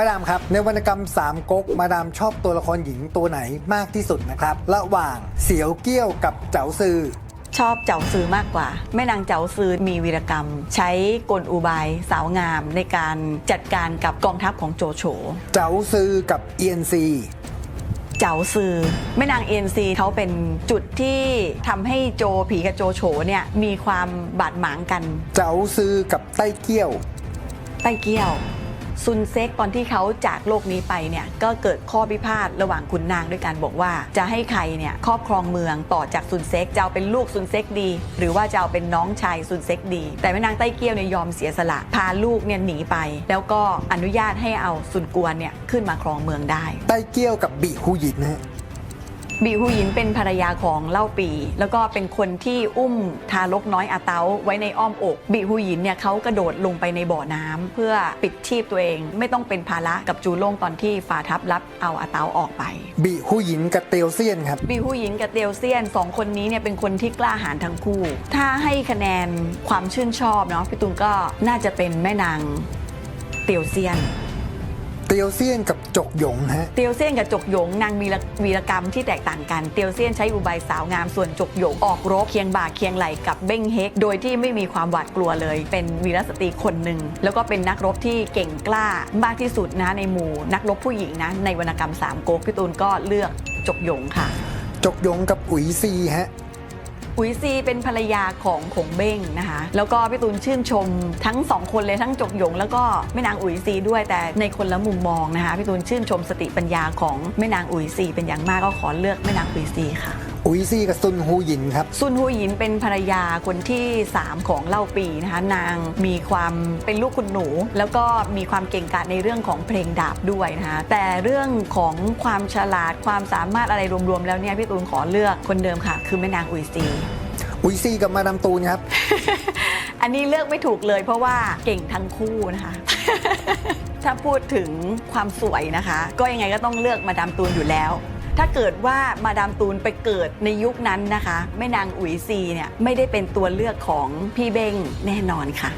มาดามครับ ในวรรณกรรมสามก๊กมาดามชอบตัวละครหญิงตัวไหนมากที่สุดนะครับ ระหว่างเสียวเกี้ยวกับเจ๋าซือชอบเจ้าซือมากกว่า แม่นางเจ้าซือมีวีรกรรม ใช้กลอุบายสาวงามในการจัดการกับกองทัพของโจโฉ เจ๋าซือกับเอียนซีเจ้าซือแม่นางเอ็นซีเขาเป็นจุดที่ทำให้โจผีกับโจโฉเนี่ยมีความบาดหมางกัน เจ๋าซือกับไต้เกี้ยวใต้เกี้ยว ซุนเซ็กตอนที่เขาจากโลกนี้ไปเนี่ยก็เกิดข้อพิพาทระหว่างขุนนางด้วยกันบอกว่า จะให้ใครเนี่ยครอบครองเมืองต่อจากซุนเซ็กจะเอาเป็นลูกซุนเซ็กดี หรือว่าจะเอาเป็นน้องชายซุนเซ็กดี แต่แม่นางใต้เกี้ยวเนี่ยยอมเสียสละ พาลูกเนี่ยหนีไป แล้วก็อนุญาตให้เอาซุนกวนเนี่ยขึ้นมาครองเมืองได้ไต้เกี้ยวกับบีฮูหยินนะ บีฮูหยินเป็นภรรยาของเล่าปี แล้วก็เป็นคนที่อุ้มทารกน้อยอาเตาไว้ในอ้อมอก บีฮูหยินเนี่ยเขากระโดดลงไปในบ่อน้ำเพื่อปิดชีพตัวเอง ไม่ต้องเป็นภาระกับจูโล่งตอนที่ฝ่าทัพรับเอาอาเตาออกไปบิฮูหยินกับเตียวเซียนครับบีฮูหยินกับเตียวเซียนสองคนนี้เนี่ยเป็นคนที่กล้าหาญทั้งคู่ ถ้าให้คะแนนความชื่นชอบเนาะพี่ตูนก็น่าจะเป็นแม่นางเตียวเซียน เตียวเซียนกับจกหยงฮะ เตียวเซียนกับจกหยงนางมีวีรกรรมที่แตกต่างกัน เตียวเซียนใช้อุบายสาวงามส่วนจกหยงออกรบเคียงบ่าเคียงไหลกับเบ้งเฮก โดยที่ไม่มีความหวาดกลัวเลย เป็นวีรสตรีคนหนึ่ง แล้วก็เป็นนักรบที่เก่งกล้ามากที่สุดนะในหมู่ นักรบผู้หญิงนะในวรรณกรรมสามก๊กพี่ตูนก็เลือกจกหยงค่ะ จกหยงกับอุ๋ยซีฮะ อุ๋ยซีเป็นภรรยาของขงเบ้งนะคะ แล้วก็พี่ตูนชื่นชมทั้งสองคนเลยทั้งจกหยง แล้วก็แม่นางอุ๋ยซีด้วยแต่ในคนละมุมมองนะคะพี่ตูนชื่นชมสติปัญญาของแม่นางอุ๋ยซีเป็นอย่างมากก็ขอเลือกแม่นางอุ๋ยซีค่ะ อุ๋ยซีกับซุนฮูหยินครับ ซุนฮูหยินเป็นภรรยาคนที่ 3 ของเล่าปีนะคะนางมีความเป็นลูกคุณหนู แล้วก็มีความเก่งกาจในเรื่องของเพลงดาบด้วยนะคะแต่เรื่องของความฉลาดความสามารถอะไรรวมๆแล้วเนี่ยพี่ตูนขอเลือกคนเดิมค่ะ คือแม่นางอุ๋ยซีอุ๋ยซีกับมาดามตูนครับ อันนี้เลือกไม่ถูกเลยเพราะว่าเก่งทั้งคู่นะคะถ้าพูดถึงความสวยนะคะ ก็ยังไงก็ต้องเลือกมาดามตูนอยู่แล้ว ถ้าเกิดว่ามาดามตูนไปเกิดในยุคนั้นนะคะแม่นางอุ๋ยซีเนี่ยไม่ได้เป็นตัวเลือกของพี่เบงแน่นอนค่ะ